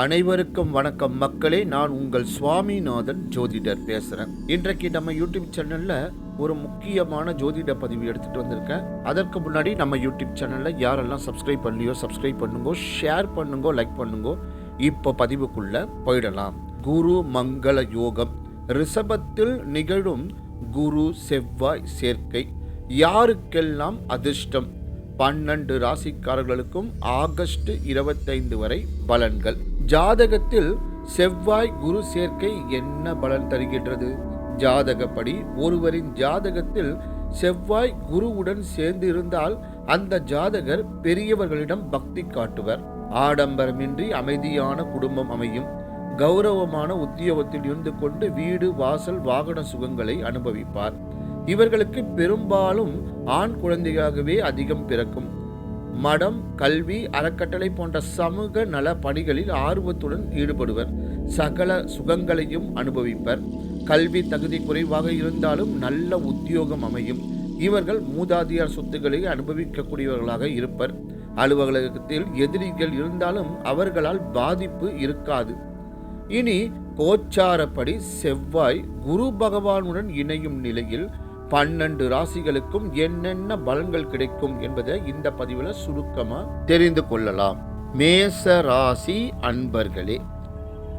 அனைவருக்கும் வணக்கம் மக்களே நான் உங்கள் சுவாமிநாதன் ஜோதிடர் பேசுகிறேன் இன்றைக்கு நம்ம யூடியூப் சேனலில் ஒரு முக்கியமான ஜோதிட பதிவு எடுத்துகிட்டு வந்திருக்கேன். அதற்கு முன்னாடி நம்ம யூடியூப் சேனலில் யாரெல்லாம் சப்ஸ்கிரைப் பண்ணலையோ சப்ஸ்கிரைப் பண்ணுங்க ஷேர் பண்ணுங்க லைக் பண்ணுங்க இப்போ பதிவுக்குள்ளே போயிடலாம். குரு மங்கள யோகம். ரிஷபத்தில் நிகழும் குரு செவ்வாய் சேர்க்கை. யாருக்கெல்லாம் அதிர்ஷ்டம்? பன்னெண்டு ராசிக்காரர்களுக்கும் ஆகஸ்ட் இருபத்தைந்து வரை பலன்கள். ஜாதகத்தில் செவ்வாய் குரு சேர்க்கை என்ன பலன் தருகின்றது? ஜாதகப்படி ஒருவரின் ஜாதகத்தில் செவ்வாய் குருவுடன் சேர்ந்து இருந்தால் அந்த ஜாதகர் பெரியவர்களிடம் பக்தி காட்டுவர். ஆடம்பரமின்றி அமைதியான குடும்பம் அமையும். கௌரவமான உத்தியோகத்தில் இருந்து கொண்டு வீடு வாசல் வாகன சுகங்களை அனுபவிப்பார். இவர்களுக்கு பெரும்பாலும் ஆண் குழந்தையாகவே அதிகம் பிறக்கும். மடம் கல்வி அறக்கட்டளை போன்ற சமூக நல பணிகளில் ஆர்வத்துடன் ஈடுபடுவர். சகல சுகங்களையும் அனுபவிப்பர். கல்வி தகுதி குறைவாக இருந்தாலும் நல்ல உத்தியோகம் அமையும். இவர்கள் மூதாதியார் சொத்துக்களை அனுபவிக்கக்கூடியவர்களாக இருப்பர். அலுவலகத்தில் எதிரிகள் இருந்தாலும் அவர்களால் பாதிப்பு இருக்காது. இனி கோச்சாரப்படி செவ்வாய் குரு பகவானுடன் இணையும் நிலையில் பன்னெண்டு ராசிகளுக்கும் என்னென்ன பலன்கள் கிடைக்கும் என்பதை இந்த பதிவில் சுருக்கமாக தெரிந்து கொள்ளலாம். மேச ராசி அன்பர்களே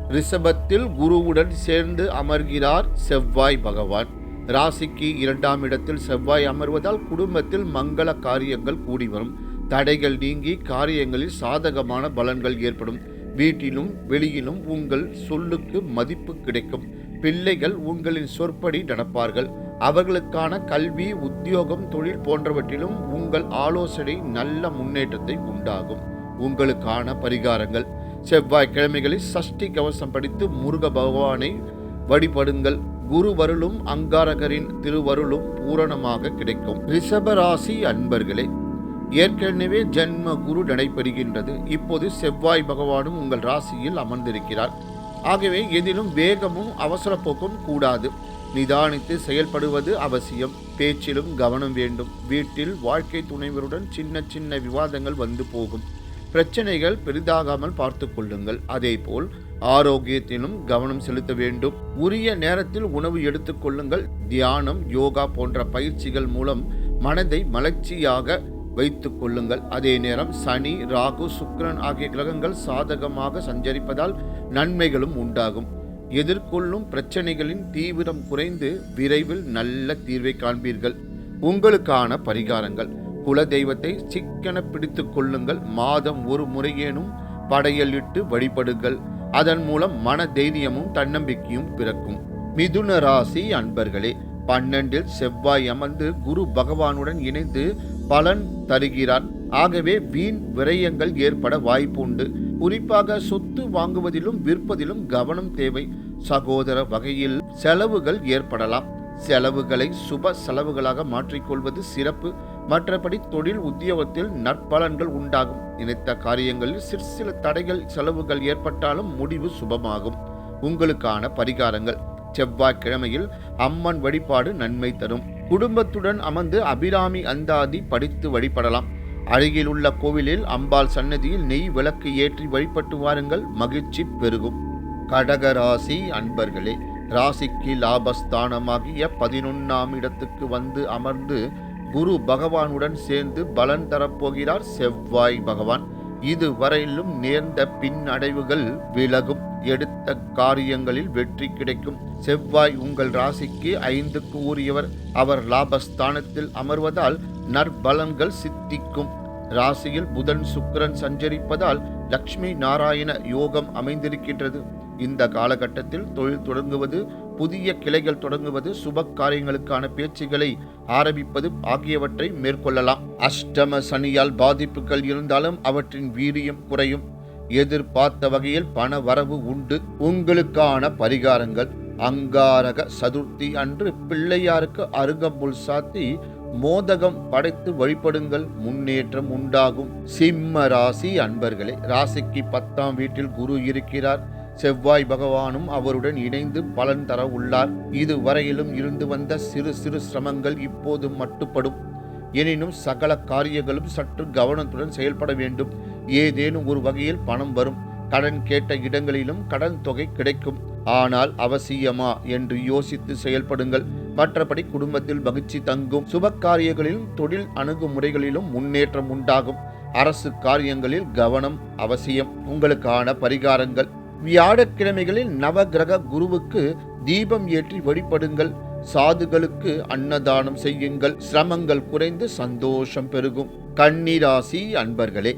ரிஷபத்தில் குருவுடன் சேர்ந்து அமர்கிறார் செவ்வாய் பகவான். ராசிக்கு இரண்டாம் இடத்தில் செவ்வாய் அமர்வதால் குடும்பத்தில் மங்கள காரியங்கள் கூடி வரும். தடைகள் நீங்கி காரியங்களில் சாதகமான பலன்கள் ஏற்படும். வீட்டிலும் வெளியிலும் உங்கள் சொல்லுக்கு மதிப்பு கிடைக்கும். பிள்ளைகள் உங்களின் சொற்படி நடப்பார்கள். அவர்களுக்கான கல்வி உத்தியோகம் தொழில் போன்றவற்றிலும் உங்கள் ஆலோசனை நல்ல முன்னேற்றத்தை உண்டாகும். உங்களுக்கான பரிகாரங்கள். செவ்வாய்க்கிழமைகளில் சஷ்டி கவசம் படித்து முருக பகவானை வழிபடுங்கள். குரு வருளும் அங்காரகரின் திருவருளும் பூரணமாக கிடைக்கும். ரிஷபராசி அன்பர்களே ஏற்கனவே ஜென்ம குரு நடைபெறுகின்றது. இப்போது செவ்வாய் பகவானும் உங்கள் ராசியில் அமர்ந்திருக்கிறார். ஆகவே எதிலும் வேகமும் அவசரப்போக்கும் கூடாது. நிதானித்து செயல்படுவது அவசியம். பேச்சிலும் கவனம் வேண்டும். வீட்டில் வாழ்க்கை துணைவருடன் சின்ன சின்ன விவாதங்கள் வந்து போகும். பிரச்சனைகள் பெரிதாகாமல் பார்த்து கொள்ளுங்கள். அதேபோல் ஆரோக்கியத்திலும் கவனம் செலுத்த வேண்டும். உரிய நேரத்தில் உணவு எடுத்துக்கொள்ளுங்கள் தியானம் யோகா போன்ற பயிற்சிகள் மூலம் மனதை மலர்ச்சியாக வைத்துக் கொள்ளுங்கள். அதே நேரம் சனி ராகு சுக்கிரன் ஆகிய கிரகங்கள் சாதகமாக சஞ்சரிப்பதால் நன்மைகளும் உண்டாகும். எதிர்கொள்ளும் பிரச்சனைகளின் தீவிரம் குறைந்து விரைவில் நல்ல தீர்வை காண்பீர்கள். உங்களுக்கான பரிகாரங்கள். குல தெய்வத்தை சிக்கன பிடித்து கொள்ளுங்கள். மாதம் ஒரு முறையேனும் படையலிட்டு வழிபடுங்கள். அதன் மூலம் மன தைரியமும் தன்னம்பிக்கையும் பிறக்கும். மிதுன ராசி அன்பர்களே பன்னெண்டில் செவ்வாய் அமர்ந்து குரு பகவானுடன் இணைந்து பலன் தருகிறார். ஆகவே வீண் விரயங்கள் ஏற்பட வாய்ப்பு உண்டு குறிப்பாக சொத்து வாங்குவதிலும் விற்பதிலும் கவனம் தேவை. சகோதர வகையில் செலவுகள் ஏற்படலாம். செலவுகளை சுப செலவுகளாக மாற்றிக்கொள்வது சிறப்பு. மற்றபடி தொழில் உத்தியோகத்தில் நற்பலன்கள் உண்டாகும். நினைத்த காரியங்களில் சிற்சில தடைகள் செலவுகள் ஏற்பட்டாலும் முடிவு சுபமாகும். உங்களுக்கான பரிகாரங்கள். செவ்வாய்க்கிழமையில் அம்மன் வழிபாடு நன்மை தரும். குடும்பத்துடன் அமர்ந்து அபிராமி அந்தாதி படித்து வழிபடலாம். அருகில் உள்ள கோவிலில் அம்பாள் சன்னதியில் நெய் விளக்கு ஏற்றி வழிபட்டு வாருங்கள். மகிழ்ச்சி பெருகும். கடகராசி அன்பர்களே ராசிக்கு லாபஸ்தானமாகிய பதினொன்னாம் இடத்துக்கு வந்து அமர்ந்து குரு பகவானுடன் சேர்ந்து பலன் தரப்போகிறார் செவ்வாய் பகவான். இதுவரையிலும் நேர்ந்த பின்னடைவுகள் விலகும். எடுத்த காரியங்களில் வெற்றி கிடைக்கும். செவ்வாய் உங்கள் ராசிக்கு ஐந்துக்கு ஊறியவர். அவர் லாபஸ்தானத்தில் அமர்வதால் நற்பலன்கள் சித்திக்கும். ராசியில் புதன் சுக்கிரன் சஞ்சரிப்பதால் லக்ஷ்மி நாராயண யோகம் அமைந்திருக்கின்றது. இந்த காலகட்டத்தில் தொழில் தொடங்குவது புதிய கிளைகள் தொடங்குவது சுப காரியங்களுக்கான பேச்சுகளை ஆரம்பிப்பது ஆகியவற்றை மேற்கொள்ளலாம். அஷ்டம சனியால் பாதிப்புகள் இருந்தாலும் அவற்றின் வீரியம் குறையும். எதிர்பார்த்த வகையில் பண வரவு உண்டு. உங்களுக்கான பரிகாரங்கள். அங்காரக சதுர்த்தி அன்று பிள்ளையாருக்கு அருகம்புல் சாத்தி மோதகம் படைத்து வழிபடுங்கள். முன்னேற்றம் உண்டாகும். சிம்ம ராசி அன்பர்களே ராசிக்கு பத்தாம் வீட்டில் குரு இருக்கிறார். செவ்வாய் பகவானும் அவருடன் இணைந்து பலன் தர உள்ளார். இதுவரையிலும் இருந்து வந்த சிறு சிறு சிரமங்கள் இப்போது மட்டுப்படும். எனினும் சகல காரியங்களும் சற்று கவனத்துடன் செயல்பட வேண்டும். ஏதேனும் ஒரு வகையில் பணம் வரும். கடன் கேட்ட இடங்களிலும் கடன் தொகை கிடைக்கும். ஆனால் அவசியமா என்று யோசித்து செயல்படுங்கள். மற்றபடி குடும்பத்தில் மகிழ்ச்சி தங்கும். சுப காரியங்களிலும் தொழில் அணுகுமுறைகளிலும் முன்னேற்றம் உண்டாகும். அரசு காரியங்களில் கவனம் அவசியம். உங்களுக்கான பரிகாரங்கள். வியாழக்கிழமைகளில் நவகிரக குருவுக்கு தீபம் ஏற்றி வழிபடுங்கள். சாதுகளுக்கு அன்னதானம் செய்யுங்கள். சிரமங்கள் குறைந்து சந்தோஷம் பெருகும். கன்னிராசி அன்பர்களே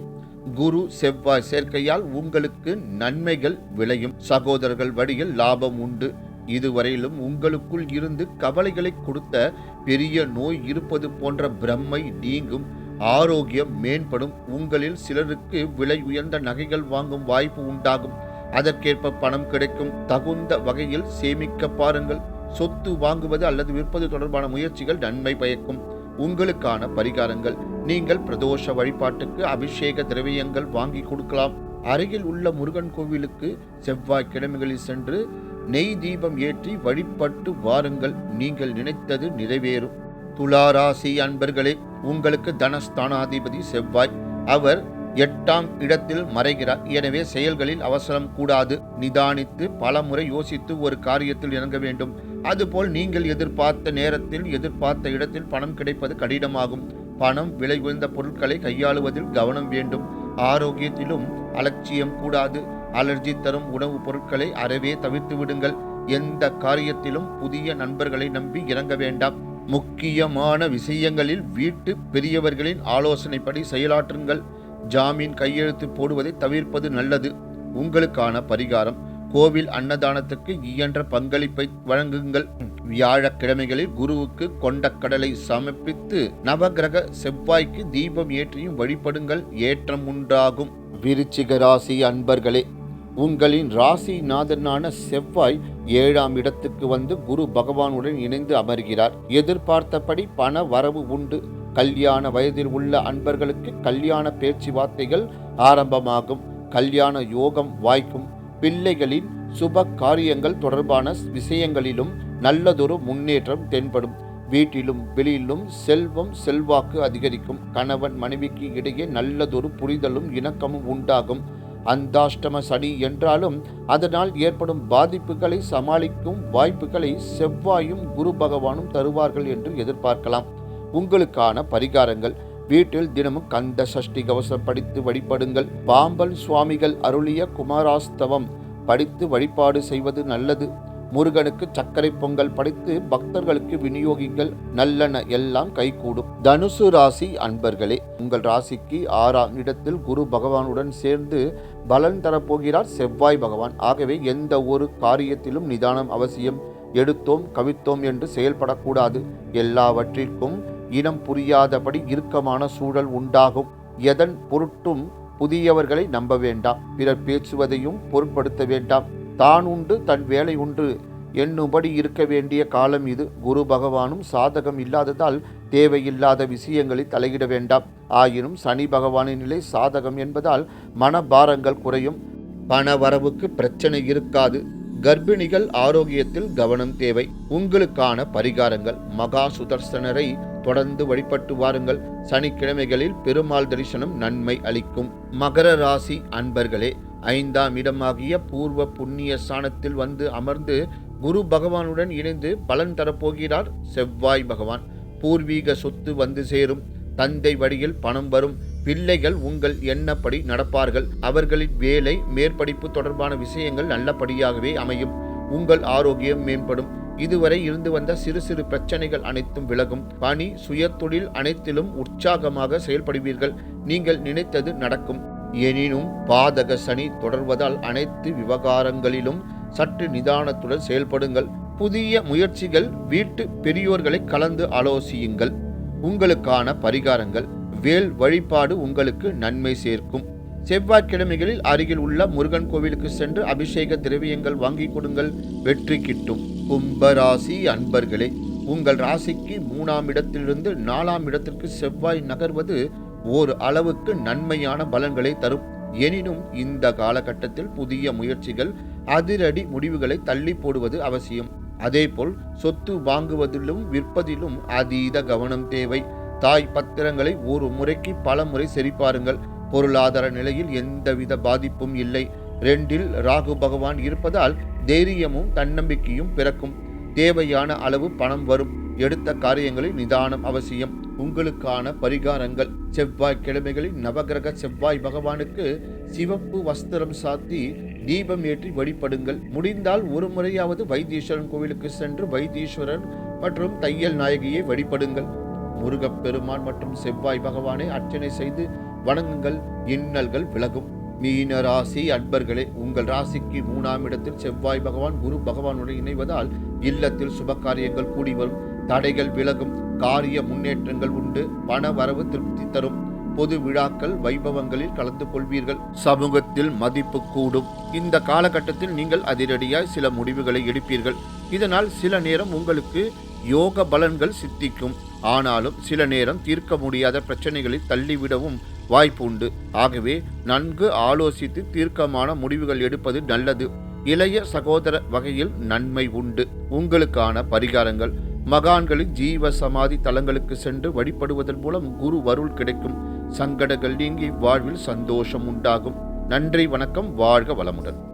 குரு செவ்வாய் சேர்க்கையால் உங்களுக்கு நன்மைகள் விளையும். சகோதரர்கள் வழியில் லாபம் உண்டு. இதுவரையிலும் உங்களுக்குள் இருந்து கவலைகளை கொடுத்த பெரிய நோய் இருப்பது போன்ற பிரம்மை நீங்கும். ஆரோக்கியம் மேம்படும். உங்களில் சிலருக்கு விலை உயர்ந்த நகைகள் வாங்கும் வாய்ப்பு உண்டாகும். அதற்கேற்ப பணம் கிடைக்கும் தகுந்த வகையில் சேமிக்க பாருங்கள். சொத்து வாங்குவது அல்லது விற்பது தொடர்பான முயற்சிகள் நன்மை பயக்கும். உங்களுக்கான பரிகாரங்கள். நீங்கள் பிரதோஷ வழிபாட்டுக்கு அபிஷேக திரவியங்கள் வாங்கி கொடுக்கலாம். அருகில் உள்ள முருகன் கோவிலுக்கு செவ்வாய் கிழமைகளில் சென்று நெய் தீபம் ஏற்றி வழிபட்டு வாருங்கள். நீங்கள் நினைத்தது நிறைவேறும். துளாராசி அன்பர்களே உங்களுக்கு தனஸ்தானாதிபதி செவ்வாய். அவர் எட்டாம் இடத்தில் மறைகிறார். எனவே செயல்களில் அவசரம் கூடாது. நிதானித்து பலமுறை யோசித்து ஒரு காரியத்தில் இறங்க வேண்டும். அதுபோல் நீங்கள் எதிர்பார்த்த நேரத்தில் எதிர்பார்த்த இடத்தில் பணம் கிடைப்பது கடினமாகும். பணம் விலை உயர்ந்த பொருட்களை கையாளுவதில் கவனம் வேண்டும். ஆரோக்கியத்திலும் அலட்சியம் கூடாது. அலர்ஜி தரும் உணவுப் பொருட்களை அறவே தவிர்த்து விடுங்கள். எந்த காரியத்திலும் புதிய நண்பர்களை நம்பி இறங்க வேண்டாம். முக்கியமான விஷயங்களில் வீட்டு பெரியவர்களின் ஆலோசனைப்படி செயலாற்றுங்கள். ஜாமீன் கையெழுத்து போடுவதை தவிர்ப்பது நல்லது. உங்களுக்கான பரிகாரம் கோவில் அன்னதானத்துக்கு இயன்ற பங்களிப்பை வழங்குங்கள். வியாழக்கிழமைகளில் குருவுக்கு கொண்டக்கடலை சமர்ப்பித்து நவகிரக செவ்வாய்க்கு தீபம் ஏற்றியும் வழிபடுங்கள். ஏற்றம் உண்டாகும். விருச்சிக ராசி அன்பர்களே உங்களின் ராசிநாதனான செவ்வாய் ஏழாம் இடத்துக்கு வந்து குரு பகவானுடன் இணைந்து அமர்கிறார். எதிர்பார்த்தபடி பண வரவு உண்டு. கல்யாண வயதில் உள்ள அன்பர்களுக்கு கல்யாண பேச்சுவார்த்தைகள் ஆரம்பமாகும். கல்யாண யோகம் வாய்க்கும். பிள்ளைகளின் சுப காரியங்கள் தொடர்பான விஷயங்களிலும் நல்லதொரு முன்னேற்றம் தென்படும். வீட்டிலும் வெளியிலும் செல்வம் செல்வாக்கு அதிகரிக்கும். கணவன் மனைவிக்கு இடையே நல்லதொரு புரிதலும் இணக்கமும் உண்டாகும். அந்தாஷ்டம சனி என்றாலும் அதனால் ஏற்படும் பாதிப்புகளை சமாளிக்கும் வாய்ப்புகளை செவ்வாயும் குரு பகவானும் தருவார்கள் என்று எதிர்பார்க்கலாம். உங்களுக்கான பரிகாரங்கள். வீட்டில் தினமும் கந்த சஷ்டி கவசம் படித்து வழிபடுங்கள். பாம்பன் சுவாமிகள் அருளிய குமாராஸ்தவம் படித்து வழிபாடு செய்வது நல்லது. முருகனுக்கு சர்க்கரை பொங்கல் படைத்து பக்தர்களுக்கு விநியோகிங்கள். நல்லன எல்லாம் கைகூடும். தனுசு ராசி அன்பர்களே உங்கள் ராசிக்கு ஆறாம் இடத்தில் குரு பகவானுடன் சேர்ந்து பலன் தரப்போகிறார் செவ்வாய் பகவான். ஆகவே எந்த ஒரு காரியத்திலும் நிதானம் அவசியம். எடுத்தோம் கவித்தோம் என்று செயல்படக்கூடாது. எல்லாவற்றிற்கும் இனம் புரியாதபடி இறுக்கமான சூழல் உண்டாகும். எதன் பொருட்டும் புதியவர்களை நம்ப வேண்டாம். பிறர் பேசுவதையும் பொருட்படுத்த வேண்டாம். தான் உண்டு தன் வேலை உண்டு. என்னும்படி இருக்க வேண்டிய காலம் இது. குரு பகவானும் சாதகம் இல்லாததால் தேவையில்லாத விஷயங்களில் தலையிட வேண்டாம். ஆயினும் சனி பகவானின் நிலை சாதகம் என்பதால் மனபாரங்கள் குறையும். பண வரவுக்கு பிரச்சனை இருக்காது. கர்ப்பிணிகள் ஆரோக்கியத்தில் கவனம் தேவை. உங்களுக்கான பரிகாரங்கள். மகா சுதர்சனரை தொடர்ந்து வழிபட்டு வாருங்கள். சனிக்கிழமைகளில் பெருமாள் தரிசனம் நன்மை அளிக்கும். மகர ராசி அன்பர்களே ஐந்தாம் இடமாகிய பூர்வ புண்ணிய ஸ்தானத்தில் வந்து அமர்ந்து குரு பகவானுடன் இணைந்து பலன் தரப்போகிறார் செவ்வாய் பகவான். பூர்வீக சொத்து வந்து சேரும். தந்தை வழியில் பணம் வரும். பிள்ளைகள் உங்கள் எண்ணப்படி நடப்பார்கள். அவர்களின் வேலை மேற்படிப்பு தொடர்பான விஷயங்கள் நல்லபடியாகவே அமையும். உங்கள் ஆரோக்கியம் மேம்படும். இதுவரை இருந்து வந்த சிறு சிறு பிரச்சனைகள் அனைத்தும் விலகும். பணி சுயதொழில் அனைத்திலும் உற்சாகமாக செயல்படுவீர்கள். நீங்கள் நினைத்தது நடக்கும். எனினும் பாதக சனி தொடர்வதால் அனைத்து விவகாரங்களிலும் சற்று நிதானத்துடன் செயல்படுங்கள். புதிய முயற்சிகள் வீட்டு பெரியோர்களை கலந்து ஆலோசியுங்கள். உங்களுக்கான பரிகாரங்கள். வேல் வழிபாடு உங்களுக்கு நன்மை சேர்க்கும். செவ்வாய்க்கிழமைகளில் அருகில் உள்ள முருகன் கோவிலுக்கு சென்று அபிஷேக திரவியங்கள் வாங்கி கொடுங்கள். வெற்றி கிட்டும். கும்பராசி அன்பர்களே உங்கள் ராசிக்கு மூணாம் இடத்திலிருந்து நாலாம் இடத்திற்கு செவ்வாய் நகர்வது ஓர் அளவுக்கு நன்மையான பலன்களை தரும். எனினும் இந்த காலகட்டத்தில் புதிய முயற்சிகள் அதிரடி முடிவுகளை தள்ளி போடுவது அவசியம். அதேபோல் சொத்து வாங்குவதிலும் விற்பதிலும் அதீத கவனம் தேவை. தாய் பத்திரங்களை ஒரு முறைக்கு பல முறை சரிபாருங்கள் பொருளாதார நிலையில் எந்தவித பாதிப்பும் இல்லை. ரெண்டில் ராகு பகவான் இருப்பதால் தைரியமும் தன்னம்பிக்கையும் பிறக்கும். தேவையான அளவு பணம் வரும். எடுத்த காரியங்களில் நிதானம் அவசியம். உங்களுக்கான பரிகாரங்கள். செவ்வாய் கிழமைகளில் நவகிரக செவ்வாய் பகவானுக்கு சிவப்பு வஸ்திரம் சாத்தி தீபம் ஏற்றி வழிபடுங்கள். முடிந்தால் ஒரு முறையாவது வைத்தீஸ்வரன் கோவிலுக்கு சென்று வைத்தீஸ்வரன் மற்றும் தையல் நாயகியை வழிபடுங்கள். முருகப்பெருமான் மற்றும் செவ்வாய் பகவானை அர்ச்சனை செய்து வணங்குங்கள். இன்னல்கள் விலகும். மீன ராசி அன்பர்களே உங்கள் ராசிக்கு மூணாம் இடத்தில் செவ்வாய் பகவான் குரு பகவானுடன் இணைவதால் இல்லத்தில் சுப காரியங்கள் கூடி வரும். தடைகள் விலகும். காரிய முன்னேற்றங்கள் உண்டு. பண வரவு திருப்தி தரும். பொது விழாக்கள் வைபவங்களில் கலந்து கொள்வீர்கள். சமூகத்தில் மதிப்பு கூடும். இந்த காலகட்டத்தில் நீங்கள் அதிரடியாய் சில முடிவுகளை எடுப்பீர்கள். இதனால் சில நேரம் உங்களுக்கு யோக பலன்கள் சித்திக்கும். ஆனாலும் சில நேரம் தீர்க்க முடியாத பிரச்சனைகளை தள்ளிவிடவும் வாய்ப்பு உண்டு ஆகவே நன்கு ஆலோசித்து தீர்க்கமான முடிவுகள் எடுப்பது நல்லது. இளைய சகோதர வகையில் நன்மை உண்டு. உங்களுக்கான பரிகாரங்கள். மகான்களின் ஜீவ சமாதி தலங்களுக்கு சென்று வழிபடுவதன் மூலம் குரு வருள் கிடைக்கும். சங்கடங்கள் நீங்கி வாழ்வில் சந்தோஷம் உண்டாகும். நன்றி வணக்கம். வாழ்க வளமுடன்.